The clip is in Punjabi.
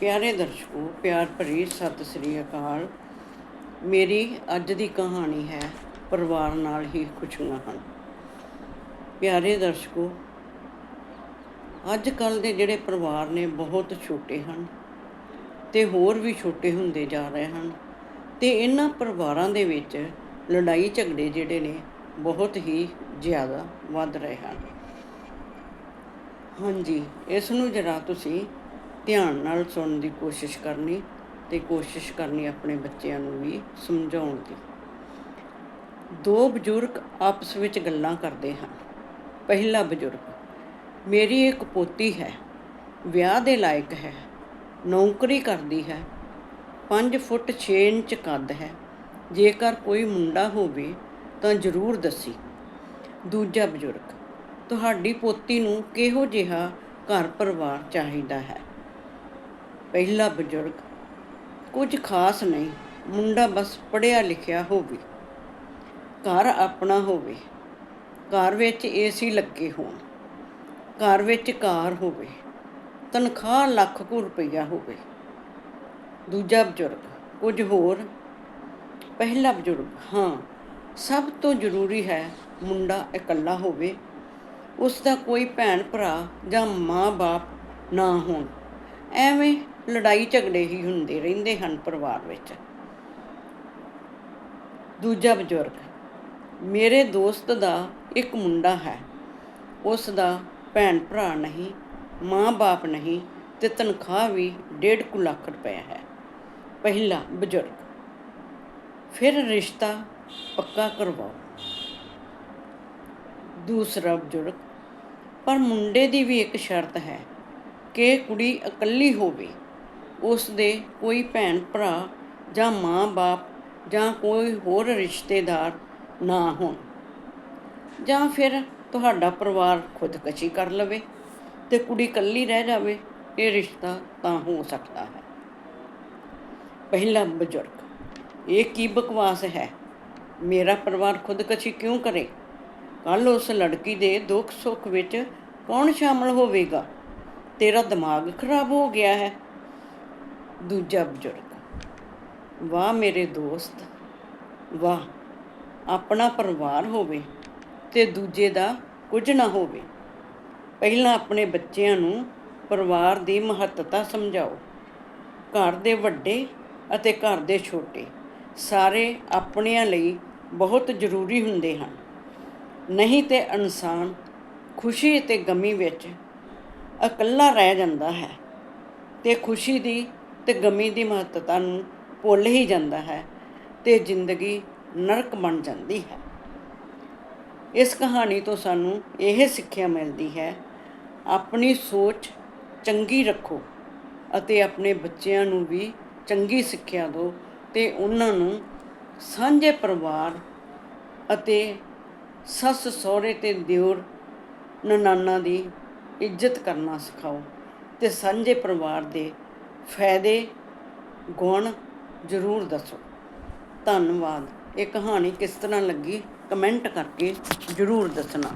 ਪਿਆਰੇ ਦਰਸ਼ਕੋ, ਪਿਆਰ ਭਰੀ ਸਤਿ ਸ੍ਰੀ ਅਕਾਲ। ਮੇਰੀ ਅੱਜ ਦੀ ਕਹਾਣੀ ਹੈ, ਪਰਿਵਾਰ ਨਾਲ ਹੀ ਖੁਸ਼ੀਆਂ ਹਨ। ਪਿਆਰੇ ਦਰਸ਼ਕੋ ਅੱਜ ਕੱਲ ਦੇ ਜਿਹੜੇ ਪਰਿਵਾਰ ਨੇ ਬਹੁਤ ਛੋਟੇ ਹਨ ਤੇ ਹੋਰ ਵੀ ਛੋਟੇ ਹੁੰਦੇ ਜਾ ਰਹੇ ਹਨ ਤੇ ਇਹਨਾਂ ਪਰਿਵਾਰਾਂ ਦੇ ਵਿੱਚ ਲੜਾਈ ਝਗੜੇ ਜਿਹੜੇ ਨੇ, ਬਹੁਤ ਹੀ ਜ਼ਿਆਦਾ ਵੱਧ ਰਹੇ ਹਨ। ਹਾਂਜੀ, ਇਸ ਨੂੰ ਜਰਾ ਤੁਸੀਂ ਧਿਆਨ ਨਾਲ ਸੁਣਨ ਦੀ ਕੋਸ਼ਿਸ਼ ਕਰਨੀ ਤੇ ਕੋਸ਼ਿਸ਼ ਕਰਨੀ ਆਪਣੇ ਬੱਚਿਆਂ ਨੂੰ ਵੀ ਸਮਝਾਉਣ ਦੀ। ਦੋ ਬਜ਼ੁਰਗ ਆਪਸ ਵਿੱਚ ਗੱਲਾਂ ਕਰਦੇ ਹਨ। ਪਹਿਲਾ ਬਜ਼ੁਰਗ, ਮੇਰੀ ਇੱਕ ਪੋਤੀ ਹੈ, ਵਿਆਹ ਦੇ ਲਾਇਕ ਹੈ, ਨੌਕਰੀ ਕਰਦੀ ਹੈ 5 ਫੁੱਟ 6 ਇੰਚ ਕੱਦ ਹੈ, ਜੇਕਰ ਕੋਈ ਮੁੰਡਾ ਹੋਵੇ ਤਾਂ ਜ਼ਰੂਰ ਦੱਸੀ। ਦੂਜਾ ਬਜ਼ੁਰਗ, ਤੁਹਾਡੀ ਪੋਤੀ ਨੂੰ ਕਿਹੋ ਜਿਹਾ ਘਰ ਪਰਿਵਾਰ ਚਾਹੀਦਾ ਹੈ? ਪਹਿਲਾ ਬਜ਼ੁਰਗ ਕੁਝ ਖਾਸ ਨਹੀਂ, ਮੁੰਡਾ ਬਸ ਪੜਿਆ ਲਿਖਿਆ ਹੋਵੇ, ਘਰ ਆਪਣਾ ਹੋਵੇ, ਘਰ ਵਿੱਚ ਏਸੀ ਲੱਗੇ ਹੋਣ, ਘਰ ਵਿੱਚ ਕਾਰ ਹੋਵੇ, ਤਨਖਾਹ ਲੱਖ ਕੁ ਰੁਪਈਆ ਹੋਵੇ। ਦੂਜਾ ਬਜ਼ੁਰਗ ਕੁਝ ਹੋਰ, ਪਹਿਲਾ ਬਜ਼ੁਰਗ, ਹਾਂ, ਸਭ ਤੋਂ ਜ਼ਰੂਰੀ ਹੈ ਮੁੰਡਾ ਇਕੱਲਾ ਹੋਵੇ ਉਸ ਦਾ ਕੋਈ ਭੈਣ ਭਰਾ ਜਾਂ ਮਾਂ-ਬਾਪ ਨਾ ਹੋਣ, ਐਵੇਂ ਲੜਾਈ ਝਗੜੇ ਹੀ ਹੁੰਦੇ ਰਹਿੰਦੇ ਹਨ ਪਰਿਵਾਰ ਵਿੱਚ। ਦੂਜਾ ਬਜ਼ੁਰਗ, ਮੇਰੇ ਦੋਸਤ ਦਾ ਇੱਕ ਮੁੰਡਾ ਹੈ। ਉਸ ਦਾ ਭੈਣ ਭਰਾ ਨਹੀਂ, ਮਾਂ-ਬਾਪ ਨਹੀਂ ਤੇ ਤਨਖਾਹ ਵੀ 1.5 ਲੱਖ ਰੁਪਏ ਹੈ। ਪਹਿਲਾ ਬਜ਼ੁਰਗ, ਫਿਰ ਰਿਸ਼ਤਾ ਪੱਕਾ ਕਰਵਾਓ। ਦੂਸਰਾ ਬਜ਼ੁਰਗ, ਪਰ ਮੁੰਡੇ ਦੀ ਵੀ ਇੱਕ ਸ਼ਰਤ ਹੈ ਕਿ ਕੁੜੀ ਇਕੱਲੀ ਹੋਵੇ। ਉਸ ਦੇ ਕੋਈ ਭੈਣ, ਭਰਾ ਜਾਂ ਮਾਂ-ਬਾਪ ਜਾਂ ਕੋਈ ਹੋਰ ਰਿਸ਼ਤੇਦਾਰ ਨਾ ਹੋਣ। ਜਾਂ ਫਿਰ ਤੁਹਾਡਾ ਪਰਿਵਾਰ ਖੁਦਕਸ਼ੀ ਕਰ ਲਵੇ ਤੇ ਕੁੜੀ ਇਕੱਲੀ ਰਹਿ ਜਾਵੇ, ਇਹ ਰਿਸ਼ਤਾ ਤਾਂ ਹੋ ਸਕਦਾ ਹੈ। ਪਹਿਲਾ ਬਜ਼ੁਰਗ, ਇਹ ਕੀ ਬਕਵਾਸ ਹੈ? ਮੇਰਾ ਪਰਿਵਾਰ ਖੁਦਕਸ਼ੀ ਕਿਉਂ ਕਰੇ? ਕੱਲ ਉਸ ਲੜਕੀ ਦੇ ਦੁੱਖ ਸੁੱਖ ਵਿੱਚ ਕੌਣ ਸ਼ਾਮਲ ਹੋਵੇਗਾ? ਤੇਰਾ ਦਿਮਾਗ ਖਰਾਬ ਹੋ ਗਿਆ ਹੈ। ਦੂਜਾ ਬਜ਼ੁਰਗ। ਵਾਹ ਮੇਰੇ ਦੋਸਤ, ਵਾਹ, ਆਪਣਾ ਪਰਿਵਾਰ ਹੋਵੇ ਤੇ ਦੂਜੇ ਦਾ ਕੁਝ ਨਾ ਹੋਵੇ। ਪਹਿਲਾਂ ਆਪਣੇ ਬੱਚਿਆਂ ਨੂੰ ਪਰਿਵਾਰ ਦੀ ਮਹੱਤਤਾ ਸਮਝਾਓ। ਘਰ ਦੇ ਵੱਡੇ ਅਤੇ ਘਰ ਦੇ ਛੋਟੇ ਸਾਰੇ ਆਪਣਿਆਂ ਲਈ ਬਹੁਤ ਜ਼ਰੂਰੀ ਹੁੰਦੇ ਹਨ। ਨਹੀਂ ਤੇ ਇਨਸਾਨ ਖੁਸ਼ੀ ਤੇ ਗਮੀ ਵਿੱਚ ਇਕੱਲਾ ਰਹਿ ਜਾਂਦਾ ਹੈ ਤੇ ਖੁਸ਼ੀ ਦੀ ਤੇ ਗਮੀ ਦੀ ਮਹੱਤਤਾ ਨੂੰ ਭੁੱਲ ਹੀ ਜਾਂਦਾ ਹੈ ਤੇ ਜ਼ਿੰਦਗੀ ਨਰਕ ਬਣ ਜਾਂਦੀ ਹੈ। ਇਸ ਕਹਾਣੀ ਤੋਂ ਸਾਨੂੰ ਇਹ ਸਿੱਖਿਆ ਮਿਲਦੀ ਹੈ, ਆਪਣੀ ਸੋਚ ਚੰਗੀ ਰੱਖੋ ਅਤੇ ਆਪਣੇ ਬੱਚਿਆਂ ਨੂੰ ਵੀ ਚੰਗੀ ਸਿੱਖਿਆ ਦਿਓ ਤੇ ਉਹਨਾਂ ਨੂੰ ਸਾਂਝੇ ਪਰਿਵਾਰ ਅਤੇ ਸੱਸ ਸਹੁਰੇ ਤੇ ਦਿਓਰ ਨਨਾਨਾ ਦੀ ਇੱਜ਼ਤ ਕਰਨਾ ਸਿਖਾਓ ਤੇ ਸਾਂਝੇ ਪਰਿਵਾਰ ਦੇ ਫਾਇਦੇ ਗੁਣ ਜ਼ਰੂਰ ਦੱਸੋ। ਧੰਨਵਾਦ। ਇਹ ਕਹਾਣੀ ਕਿਸ ਤਰ੍ਹਾਂ ਲੱਗੀ ਕਮੈਂਟ ਕਰਕੇ ਜ਼ਰੂਰ ਦੱਸਣਾ।